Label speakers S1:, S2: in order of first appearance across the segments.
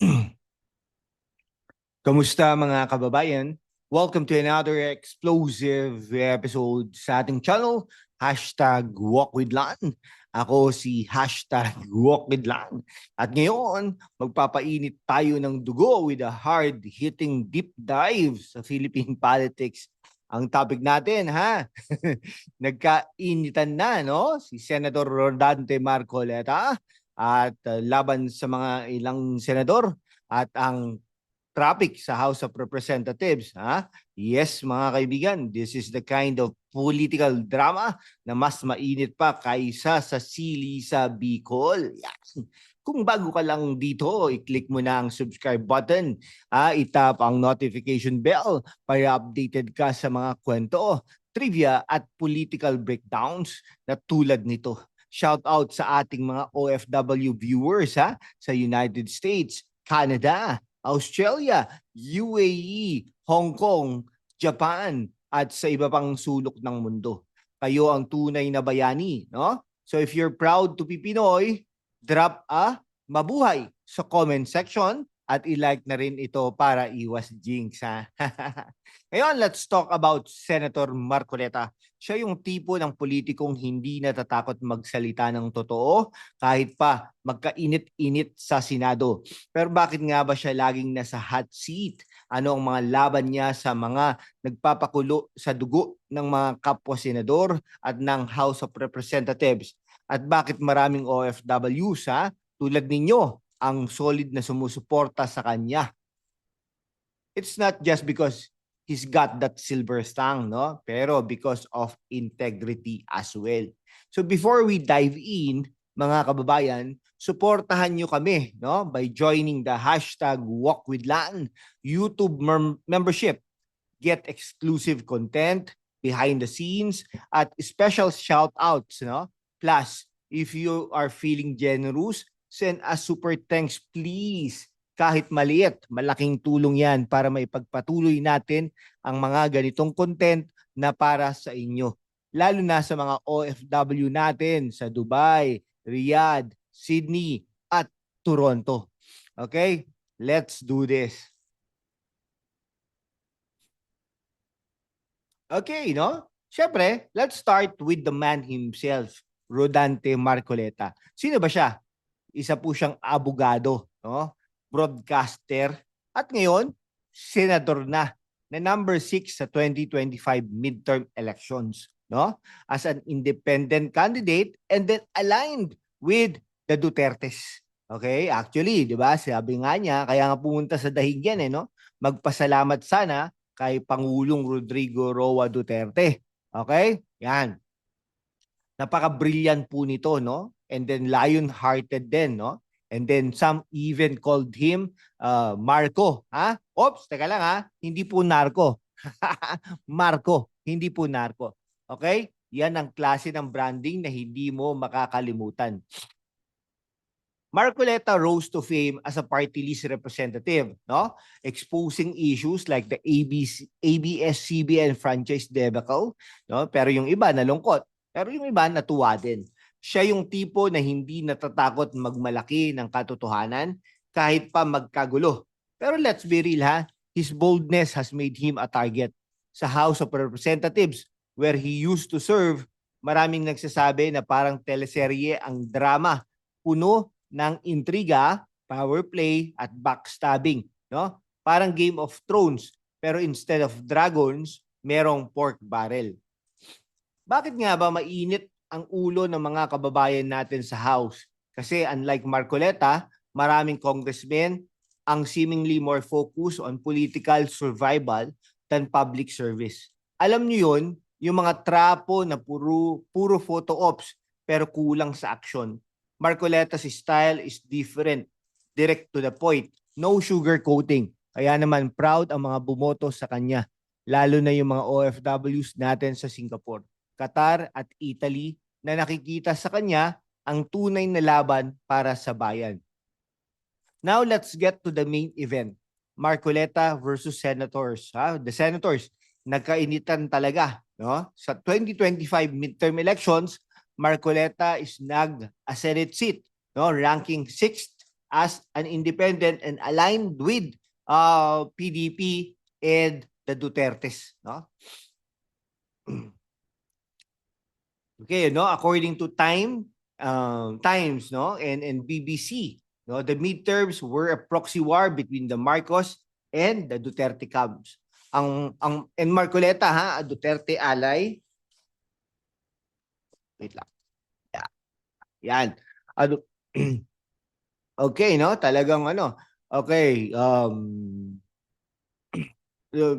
S1: Kamusta mga kababayan? Welcome to another explosive episode sa ating channel, hashtag Walk with Lan. Ako si hashtag Walk with Lan. At ngayon, magpapainit tayo ng dugo with a hard-hitting deep dive sa Philippine politics. Ang topic natin, ha? Nagkainitan na, no? Si Senator Rodante Marcoleta at uh, laban sa mga ilang senador at ang traffic sa House of Representatives. Ha? Yes, mga kaibigan, this is the kind of political drama na mas mainit pa kaysa sa sili sa Bicol. Yan. Kung bago ka lang dito, i-click mo na ang subscribe button. Ha? Itap ang notification bell para updated ka sa mga kwento, trivia at political breakdowns na tulad nito. Shout out sa ating mga OFW viewers ha? sa United States, Canada, Australia, UAE, Hong Kong, Japan, at sa iba pang sulok ng mundo. Kayo ang tunay na bayani, no? So if you're proud to be Pinoy, drop a mabuhay sa comment section at i-like na rin ito para iwas jinx ha. Ngayon, let's talk about Senator Marcoleta. Siya yung tipo ng politikong hindi natatakot magsalita ng totoo kahit pa magkainit-init sa Senado. Pero bakit nga ba siya laging nasa hot seat? Ano ang mga laban niya sa mga nagpapakulo sa dugo ng mga kapwa senador at ng House of Representatives? At bakit maraming OFWs ha, tulad ninyo ang solid na sumusuporta sa kanya? It's not just because he's got that silver stang, no? Pero because of integrity as well. So before we dive in, mga kababayan, suportahan nyo kami, no? By joining the hashtag Walk with Lan YouTube mem- membership. Get exclusive content, behind the scenes, at special shout outs, no? Plus, if you are feeling generous, send a super thanks please kahit maliit, malaking tulong yan para maipagpatuloy natin ang mga ganitong content na para sa inyo. Lalo na sa mga OFW natin sa Dubai, Riyadh, Sydney, at Toronto. Okay? Let's do this. Okay, no? Siyempre, let's start with the man himself, Rodante Marcoleta. Sino ba siya? Isa po siyang abogado, no? broadcaster, at ngayon, senador na, na number 6 sa 2025 midterm elections, no? As an independent candidate and then aligned with the Dutertes. Okay? Actually, 'di ba? Sabi nga niya, kaya nga pumunta sa dahig yan eh, no? Magpasalamat sana kay Pangulong Rodrigo Roa Duterte. Okay? Yan. Napaka-brilliant po nito, no? And then lion-hearted din, no? And then some even called him uh, Marco. Ha? Oops, teka lang ha. Hindi po narco. Marco, hindi po narco. Okay? Yan ang klase ng branding na hindi mo makakalimutan. Marcoleta rose to fame as a party list representative, no? Exposing issues like the ABC, ABS-CBN franchise debacle, no? Pero yung iba nalungkot, pero yung iba natuwa din. Siya yung tipo na hindi natatakot magmalaki ng katotohanan kahit pa magkagulo. Pero let's be real ha, his boldness has made him a target sa House of Representatives where he used to serve. Maraming nagsasabi na parang teleserye ang drama, puno ng intriga, power play at backstabbing, no? Parang Game of Thrones, pero instead of dragons, merong pork barrel. Bakit nga ba mainit ang ulo ng mga kababayan natin sa House? Kasi unlike Marcoleta, maraming congressmen ang seemingly more focused on political survival than public service. Alam niyo yon, yung mga trapo na puro puro photo ops pero kulang sa action. Marcoleta's style is different, direct to the point, no sugar coating. Kaya naman proud ang mga bumoto sa kanya, lalo na yung mga OFWs natin sa Singapore, Qatar at Italy na nakikita sa kanya ang tunay na laban para sa bayan. Now let's get to the main event. Marcoleta versus Senators. Ha? The Senators, nagkainitan talaga. No? Sa 2025 midterm elections, Marcoleta is nag a Senate seat, no? ranking 6th as an independent and aligned with uh, PDP and the Dutertes, no? Okay, no, according to Time um, Times, no, and and BBC, no, the midterms were a proxy war between the Marcos and the Duterte camps. Ang ang and Marcoleta ha, Duterte ally. Wait lang. Yeah. Yan. Ano Okay, no? Talagang ano. Okay, um um,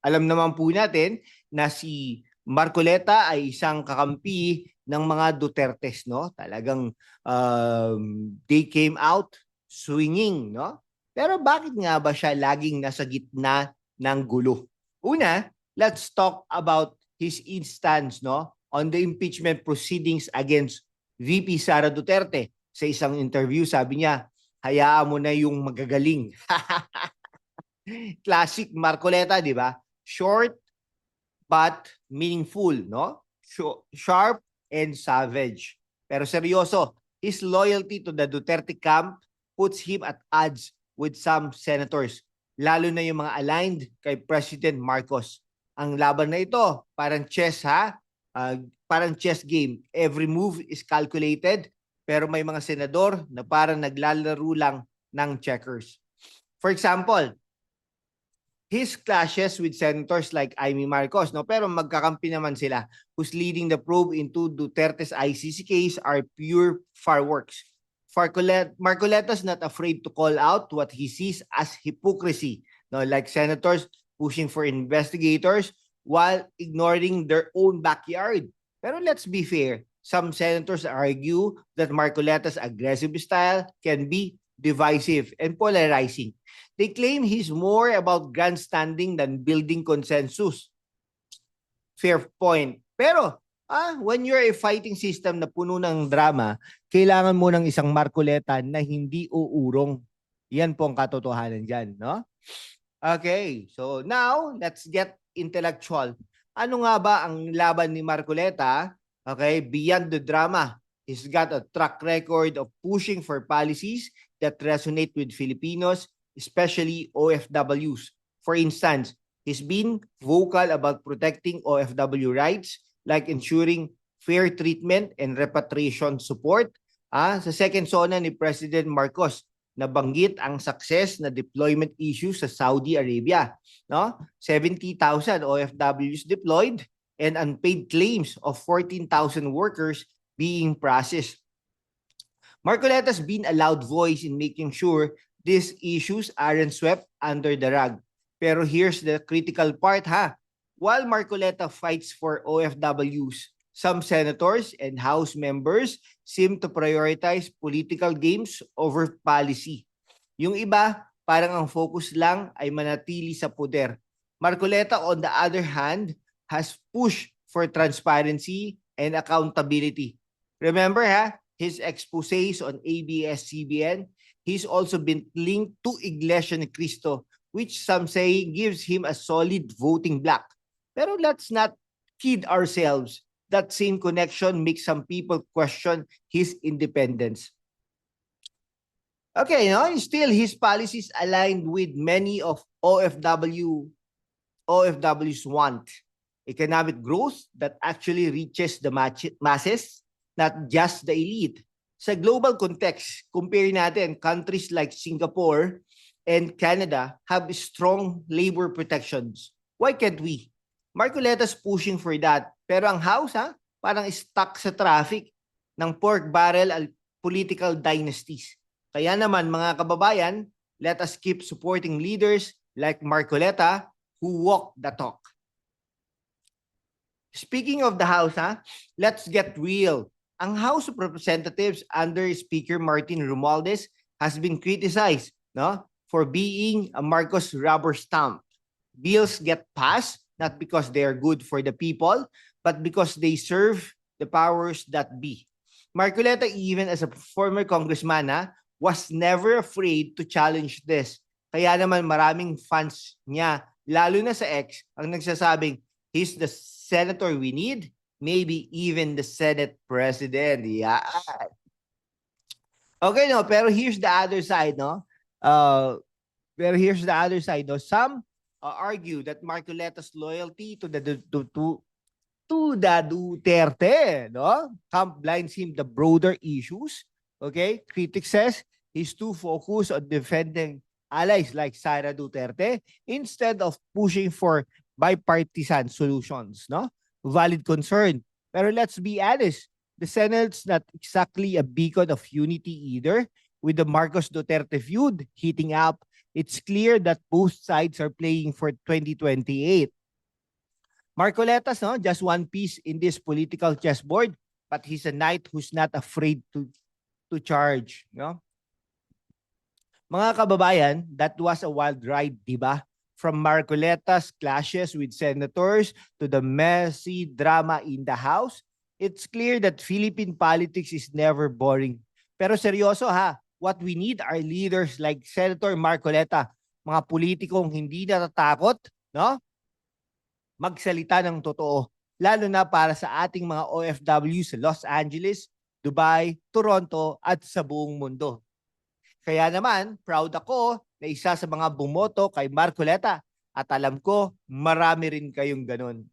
S1: alam naman po natin na si Marcoleta ay isang kakampi ng mga Dutertes, no? Talagang um, they came out swinging, no? Pero bakit nga ba siya laging nasa gitna ng gulo? Una, let's talk about his instance, no? On the impeachment proceedings against VP Sara Duterte. Sa isang interview, sabi niya, hayaan mo na yung magagaling. Classic Marcoleta, di ba? Short but meaningful, no? Sharp and savage. Pero seryoso, his loyalty to the Duterte camp puts him at odds with some senators, lalo na yung mga aligned kay President Marcos. Ang laban na ito, parang chess ha, Ah, parang chess game. Every move is calculated, pero may mga senador na parang naglalaro lang ng checkers. For example, his clashes with senators like Amy Marcos, no? Pero magkakampi naman sila who's leading the probe into Duterte's ICC case are pure fireworks. Marcoleta's not afraid to call out what he sees as hypocrisy, no? Like senators pushing for investigators while ignoring their own backyard. Pero let's be fair, some senators argue that Marcoleta's aggressive style can be divisive and polarizing. They claim he's more about grandstanding than building consensus. Fair point. Pero ah, when you're a fighting system na puno ng drama, kailangan mo ng isang Marcoleta na hindi uurong. Yan po ang katotohanan dyan, no? Okay, so now let's get intellectual. Ano nga ba ang laban ni Marcoleta? Okay, beyond the drama, he's got a track record of pushing for policies that resonate with Filipinos, especially OFWs. For instance, he's been vocal about protecting OFW rights like ensuring fair treatment and repatriation support. Ah, sa second zona ni President Marcos, nabanggit ang success na deployment issue sa Saudi Arabia. No? 70,000 OFWs deployed and unpaid claims of 14,000 workers being processed. Marcoleta's been a loud voice in making sure these issues aren't swept under the rug. Pero here's the critical part ha. While Marcoleta fights for OFWs, some senators and House members seem to prioritize political games over policy. Yung iba, parang ang focus lang ay manatili sa poder. Marcoleta, on the other hand, has pushed for transparency and accountability. Remember ha, his exposés on ABS-CBN, he's also been linked to Iglesia ni Cristo, which some say gives him a solid voting block. Pero let's not kid ourselves. That same connection makes some people question his independence. Okay, no, still his policies aligned with many of OFW OFW's want. Economic growth that actually reaches the masses, not just the elite. Sa global context, compare natin countries like Singapore and Canada have strong labor protections. Why can't we? Marcoleta's pushing for that. Pero ang House, ha, parang stuck sa traffic ng pork barrel al political dynasties. Kaya naman, mga kababayan, let us keep supporting leaders like Marcoleta who walk the talk. Speaking of the House, ha, let's get real. Ang House of Representatives under Speaker Martin Romualdez has been criticized no, for being a Marcos rubber stamp. Bills get passed not because they are good for the people, but because they serve the powers that be. Marcoleta, even as a former congressman, ha, was never afraid to challenge this. Kaya naman maraming fans niya, lalo na sa ex, ang nagsasabing, he's the senator we need, maybe even the Senate President. Yeah. Okay, no, pero here's the other side, no? Uh, pero here's the other side, no? Some uh, argue that Marcoleta's loyalty to the to, to to the Duterte, no? Camp blinds him the broader issues. Okay, critics says he's too focused on defending allies like Sara Duterte instead of pushing for bipartisan solutions, no? Valid concern. Pero let's be honest, the Senate's not exactly a beacon of unity either. With the Marcos Duterte feud heating up, it's clear that both sides are playing for 2028. Marcoletas, no, just one piece in this political chessboard, but he's a knight who's not afraid to to charge, no? Mga kababayan, that was a wild ride, di ba? From Marcoletas clashes with senators to the messy drama in the House, it's clear that Philippine politics is never boring. Pero seryoso ha, what we need are leaders like Senator Marcoleta, mga politikong hindi natatakot, no? Magsalita ng totoo, lalo na para sa ating mga OFW sa Los Angeles, Dubai, Toronto at sa buong mundo. Kaya naman, proud ako na isa sa mga bumoto kay Marcoleta at alam ko marami rin kayong ganun.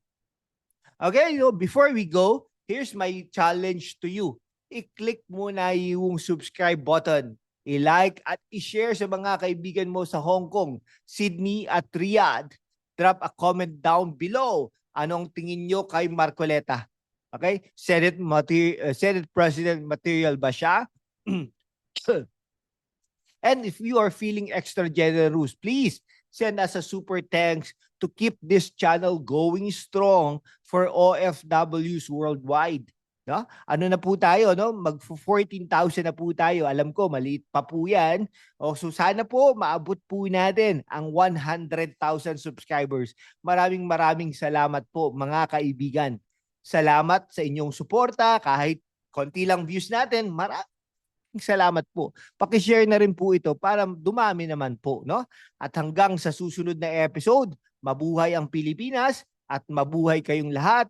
S1: Okay, so before we go, here's my challenge to you. I-click muna yung subscribe button. I-like at i-share sa mga kaibigan mo sa Hong Kong, Sydney at Riyadh. Drop a comment down below. Anong tingin nyo kay Marcoleta? Okay? Senate, materi- uh, Senate President material ba siya? And if you are feeling extra generous, please send us a super thanks to keep this channel going strong for OFWs worldwide. No? Ano na po tayo, no? Mag 14,000 na po tayo. Alam ko maliit pa po 'yan. O so sana po maabot po natin ang 100,000 subscribers. Maraming maraming salamat po mga kaibigan. Salamat sa inyong suporta kahit konti lang views natin. Maraming salamat po. Paki-share na rin po ito para dumami naman po, no? At hanggang sa susunod na episode, mabuhay ang Pilipinas at mabuhay kayong lahat.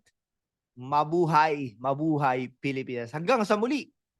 S1: Mabuhay, mabuhay Pilipinas. Hanggang sa muli.